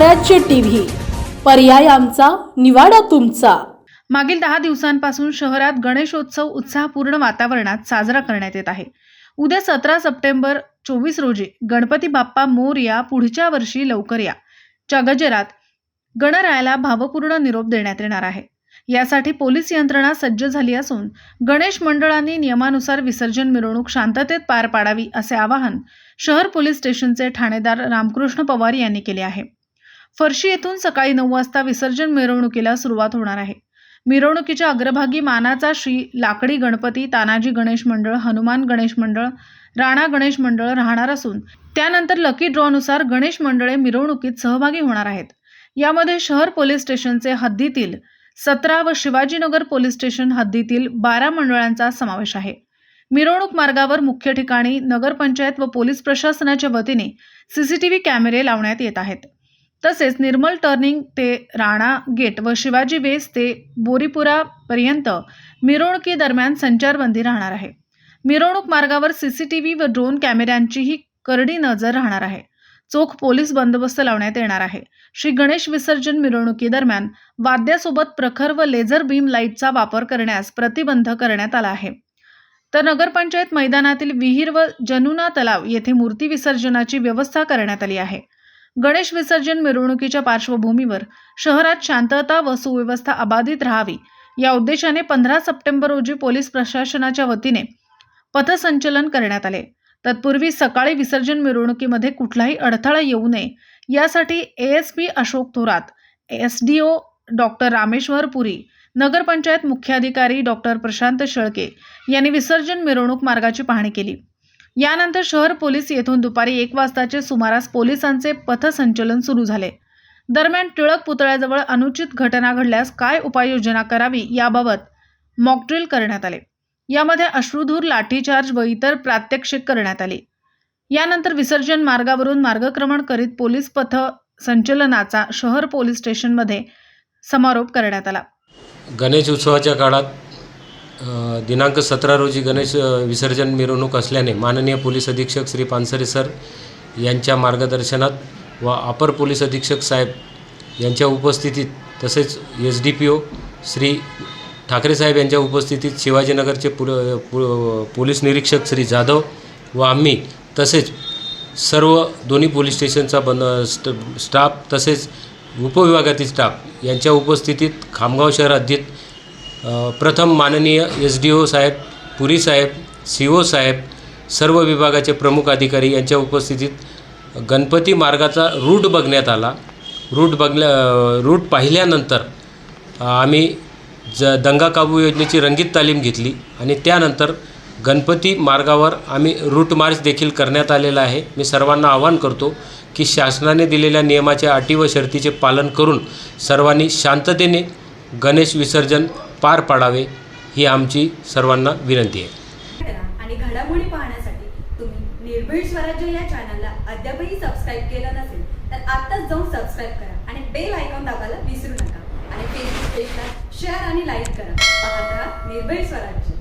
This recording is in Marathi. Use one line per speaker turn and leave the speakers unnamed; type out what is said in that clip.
स्वराज्य टीव्ही. पर्याय आमचा निवाडा तुमचा.
मागील दहा दिवसांपासून शहरात गणेशोत्सव उत्साहपूर्ण वातावरणात साजरा करण्यात येत आहे. उद्या सतरा सप्टेंबर चोवीस रोजी गणपती बाप्पा मोरया पुढच्या वर्षी लवकर या. च्या गजरात गणरायाला भावपूर्ण निरोप देण्यात येणार आहे. यासाठी पोलीस यंत्रणा सज्ज झाली असून गणेश मंडळांनी नियमानुसार विसर्जन मिरवणूक शांततेत पार पाडावी असे आवाहन शहर पोलीस स्टेशनचे ठाणेदार रामकृष्ण पवार यांनी केले आहे. फरशी येथून सकाळी नऊ वाजता विसर्जन मिरवणुकीला सुरुवात होणार आहे. मिरवणुकीच्या अग्रभागी मानाचा श्री लाकडी गणपती तानाजी गणेश मंडळ हनुमान गणेश मंडळ राणा गणेश मंडळ राहणार असून त्यानंतर लकी ड्रॉनुसार गणेश मंडळे मिरवणुकीत सहभागी होणार आहेत. यामध्ये शहर पोलीस स्टेशनचे हद्दीतील सतरा व शिवाजीनगर पोलीस स्टेशन हद्दीतील बारा मंडळांचा समावेश आहे. मिरवणूक मार्गावर मुख्य ठिकाणी नगरपंचायत व पोलीस प्रशासनाच्या वतीने सीसीटीव्ही कॅमेरे लावण्यात येत आहेत. तसेच निर्मल टर्निंग ते राणा गेट व शिवाजी वेस ते बोरीपुरापर्यंत मिरवणुकीदरम्यान संचारबंदी राहणार आहे. मिरवणूक मार्गावर सी सी टी व्ही व ड्रोन कॅमेऱ्यांचीही करडी नजर राहणार आहे. चोख पोलीस बंदोबस्त लावण्यात येणार आहे. श्री गणेश विसर्जन मिरवणुकीदरम्यान वाद्यासोबत प्रखर व लेझर बीम लाईटचा वापर करण्यास प्रतिबंध करण्यात आला आहे. तर नगरपंचायत मैदानातील विहीर व जनुना तलाव येथे मूर्ती विसर्जनाची व्यवस्था करण्यात आली आहे. गणेश विसर्जन मिरवणुकीच्या पार्श्वभूमीवर शहरात शांतता व सुव्यवस्था अबाधित राहावी. या उद्देशाने पंधरा सप्टेंबर रोजी पोलीस प्रशासनाच्या वतीने पथसंचलन करण्यात आले. तत्पूर्वी सकाळी विसर्जन मिरवणुकीमध्ये कुठलाही अडथळा येऊ नये यासाठी ASP Ashok Thorat S D O doctor Rameshwar Puri नगरपंचायत मुख्याधिकारी डॉक्टर प्रशांत शेळके यांनी विसर्जन मिरवणूक मार्गाची पाहणी केली. यानंतर शहर पोलीस येथून दुपारी एक वाजताचे सुमारास पोलिसांचे पथसंचलन सुरू झाले. दरम्यान टिळक पुतळ्याजवळ अनुचित घटना घडल्यास काय उपाययोजना करावी याबाबत मॉकड्रिल करण्यात आले. यामध्ये अश्रुधूर लाठीचार्ज व इतर प्रात्यक्षिक करण्यात आली. यानंतर विसर्जन मार्गावरून मार्गक्रमण करीत पोलीस पथ संचलनाचा शहर पोलीस स्टेशनमध्ये समारोप करण्यात आला.
गणेश उत्सवाच्या काळात दिनांक सतरा रोजी गणेश विसर्जन मिरवणूक असल्याने माननीय पोलीस अधीक्षक श्री पानसरे सर यांच्या मार्गदर्शनात व अपर पोलीस अधीक्षक साहेब यांच्या उपस्थितीत तसेच S D P O Shri Thackeray साहेब यांच्या उपस्थितीत शिवाजीनगरचे पुल पु पोलीस निरीक्षक श्री जाधव व आम्ही तसेच सर्व दोन्ही पोलीस स्टेशनचा बन स्ट स्टाफ तसेच उपविभागातील स्टाफ यांच्या उपस्थितीत खामगाव शहरात हद्दीत प्रथम माननीय एस डी ओ साहेब पुरी साहेब सी ओ साहेब सर्व विभागाचे प्रमुख अधिकारी यांच्या उपस्थितीत गणपती मार्गाचा रूट बघण्यात आला. रूट बघल्या रूट पाहिल्यानंतर आम्ही ज दंगा काबू योजनेची रंगीत तालीम घेतली आणि त्यानंतर गणपती मार्गावर आम्ही रूट मार्च देखील करण्यात आलेला आहे. मी सर्वांना आवाहन करतो की शासनाने दिलेल्या नियमाच्या अटी व शर्तीचे पालन करून सर्वांनी शांततेने गणेश विसर्जन पार पाडावे ही आमची सर्वांना विनंती आहे.
आणि घडामोडी पाहण्यासाठी तुम्ही निर्भीड स्वराज्य या चॅनलला अद्यापही सबस्क्राईब केलं नसेल तर आत्ताच जाऊन सबस्क्राईब करा आणि बेल आयकॉन दाबायला विसरू नका. आणि फेसबुक पेजला शेअर आणि लाईक करा. पाहत राहा निर्भीड स्वराज्य.